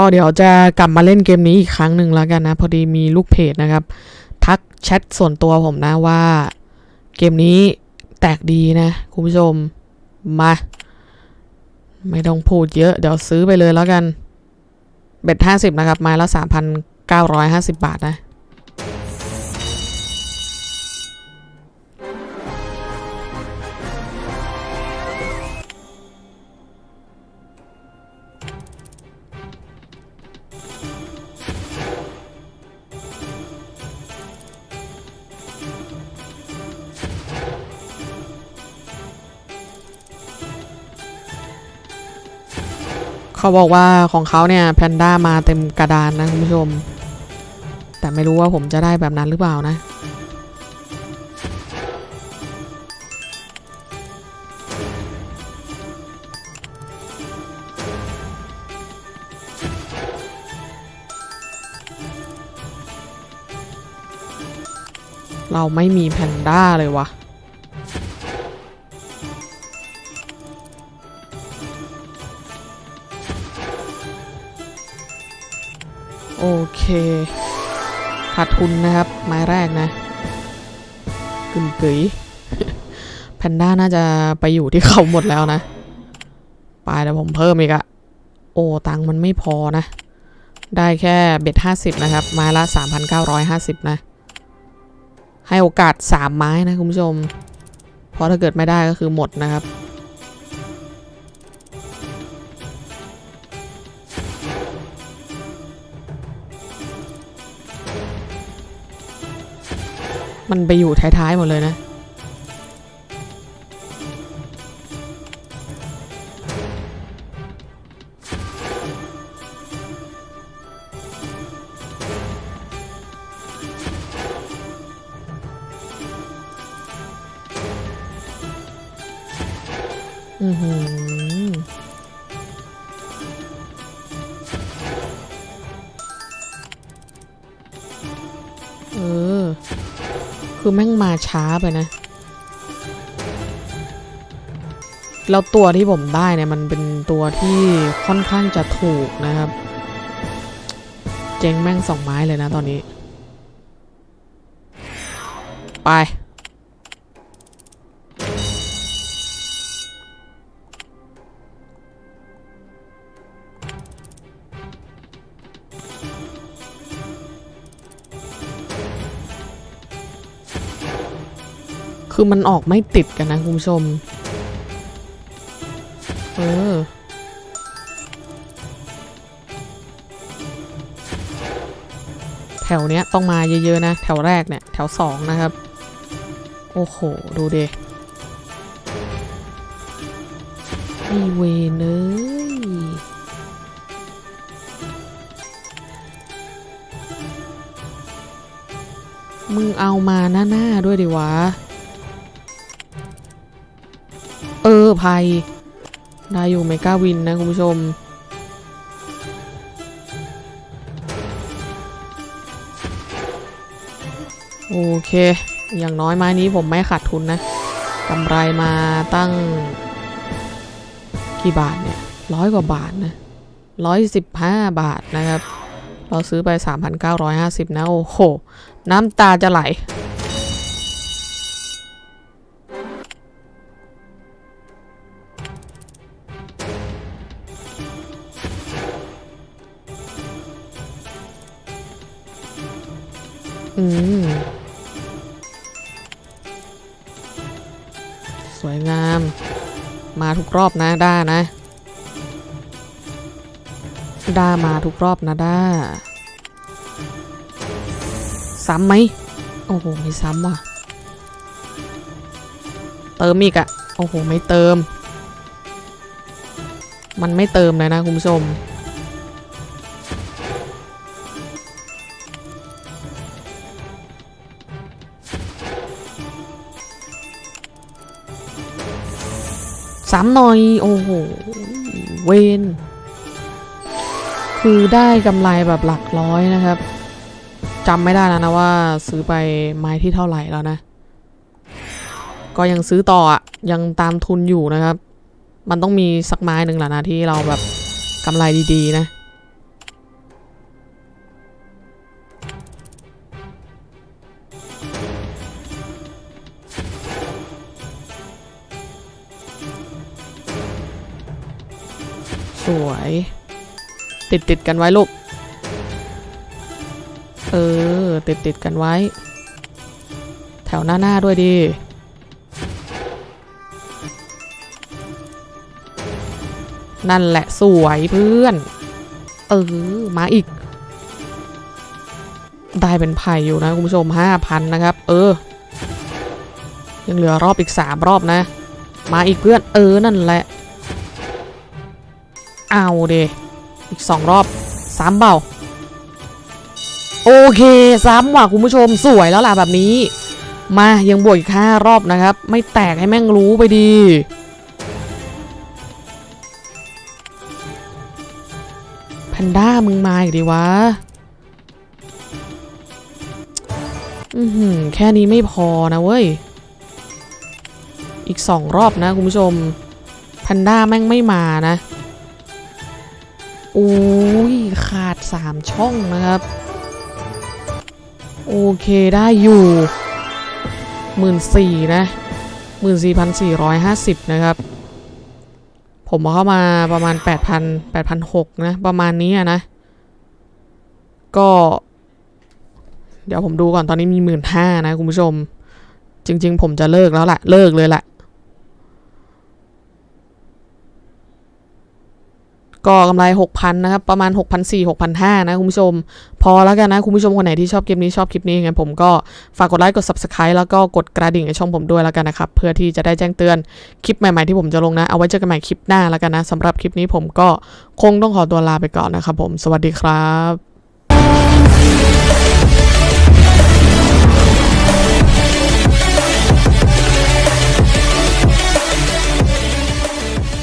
ก็เดี๋ยวจะกลับมาเล่นเกมนี้อีกครั้งหนึ่งแล้วกันนะ พอดีมีลูกเพจนะครับ ทักแชทส่วนตัวผมนะว่าเกมนี้แตกดีนะคุณผู้ชมมา ไม่ต้องพูดเยอะ เดี๋ยวซื้อไปเลยแล้วกัน เบ็ดห้าสิบนะครับ ไม้ละสามพันเก้าร้อยห้าสิบบาทนะ เขาบอกว่าของเขาเนี่ยแพนด้ามาเต็มกระดานนะคุณผู้ชม แต่ไม่รู้ว่าผมจะได้แบบนั้นหรือเปล่านะ เราไม่มีแพนด้าเลยวะ โอเคขาดทุนนะครับ ไม้แรกนะกึ่มกึ๋ยแพนด้าน่าจะไปอยู่ที่เขาหมดแล้วนะ ไปแต่ผมเพิ่มอีกอะโอ้ ตังค์มันไม่พอนะ ได้แค่เบ็ดห้าสิบนะครับ ไม้ละสามพันเก้าร้อยห้าสิบนะ ให้โอกาสสามไม้นะคุณผู้ชม เพราะถ้าเกิดไม่ได้ก็คือหมดนะครับ มันไปอยู่ท้ายๆหมดเลยนะ อือหือ คือแม่งมาช้าไปนะ แล้วตัวที่ผมได้เนี่ยมันเป็นตัวที่ค่อนข้างจะถูกนะครับ เจ๊งแม่งสองไม้เลยนะตอนนี้ ไป คือมันออกไม่ติดกันนะคุณผู้ชม เออ แถวเนี้ยต้องมาเยอะๆนะ แถวแรกเนี่ย แถวสองนะครับ โอ้โห ดูเดอีเวนเอ้ยมึงเอามาหน้าๆด้วยดิวะ ออภัยได้อยู่เมกาวินนะคุณผู้ชม โอเค อย่างน้อยไม้นี้ผมไม่ขาดทุนนะกำไรมาตั้ง กี่บาทเนี่ยร้อยกว่าบาทนะร้อยสิบห้าบาทนะครับ เราซื้อไป 3,950 นะ โอ้โห น้ำตาจะไหล อืม สวยงาม มาทุกรอบนะด้านะด้ามาทุกรอบนะด้า ซ้ำไหม โอ้โห ไม่ซ้ำว่ะ เติมอีกอะโอ้โห ไม่เติม มันไม่เติมเลยนะคุณผู้ชม สามหน่อย โอ้โห เวน คือได้กำไรแบบหลักร้อยนะครับจำไม่ได้แล้วนะว่าซื้อไปไม้ที่เท่าไหร่แล้วนะ ก็ยังซื้อต่ออะ ยังตามทุนอยู่นะครับ มันต้องมีสักไม้หนึ่งแหละนะที่เราแบบกำไรดีๆนะ วย ติดติดกันไว้ลูก เออ ติดติดกันไว้ แถวหน้าหน้าด้วยดี นั่นแหละสวยเพื่อน เออ มาอีก ได้เป็นไผ่อยู่นะคุณผู้ชมห้าพันนะครับ เออ ยังเหลือรอบอีกสามรอบนะ มาอีกเพื่อน เออ นั่นแหละ เอาเดอีกสองรอบสามเบาโอเคซ้ำว่ะคุณผู้ชมสวยแล้วล่ะแบบนี้ มายังบวกอีกห้ารอบนะครับ ไม่แตกให้แม่งรู้ไปดี แพนด้ามึงมาอีกดีวะอือหือแค่นี้ไม่พอนะเว้ย อีกสองรอบนะคุณผู้ชมแพนด้าแม่งไม่มานะ อ้ยขาดสามช่องนะครับ โอเคได้อยู่หมื่นสี่นะหมื่นสี่พันสี่ร้อยห้าสิบนะครับ ผมเอาเข้ามาประมาณแปดพันแปดพันหกนะ ประมาณนี้นะ ก็ เดี๋ยวผมดูก่อนตอนนี้มีหมื่นห้านะ คุณผู้ชม จริง ๆ ผมจะเลิกแล้วแหละ เลิกเลยแหละ ก็กำไร 6,000 นะครับ ประมาณ 6,400 6,500 นะ คุณผู้ชม พอแล้วกันนะ คุณผู้ชมคนไหนที่ชอบคลิปนี้ชอบคลิปนี้งั้นผมก็ฝากกดไลค์กด Subscribe แล้วก็กดกระดิ่งในช่องผมด้วยแล้วกันนะครับ เพื่อที่จะได้แจ้งเตือนคลิปใหม่ๆที่ผมจะลงนะ เอาไว้เจอกันใหม่คลิปหน้าแล้วกันนะสำหรับคลิปนี้ผมก็คงต้องขอตัวลาไปก่อนนะครับผม สวัสดีครับ